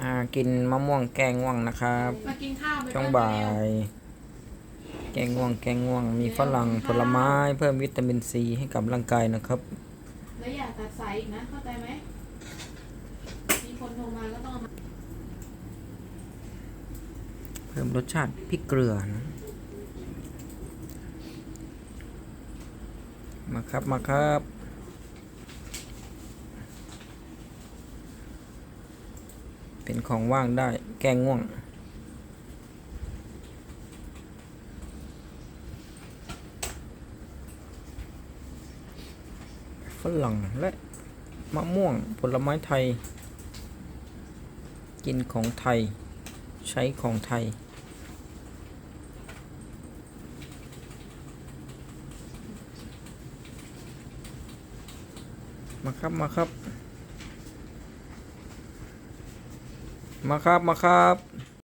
อ่ากินมะม่วงแกงง่วงนะครับมากินข้าวไปช่วงบ่าย แกงง่วงแกงง่วง มีฝรั่งผลไม้เพิ่มวิตามินซีให้กับร่างกายนะครับ แล้วอย่าตัดสายอีกนะเข้าใจไหมมีคนโทรมาก็ต้องเอามาเพิ่มรสชาติพริกเกลือนะมาครับมาครับ เป็นของว่างได้ แกงง่วง ฝรั่งและมะม่วงผลไม้ไทย กินของไทย ใช้ของไทยมาครับ มาครับ มาครับมาครับ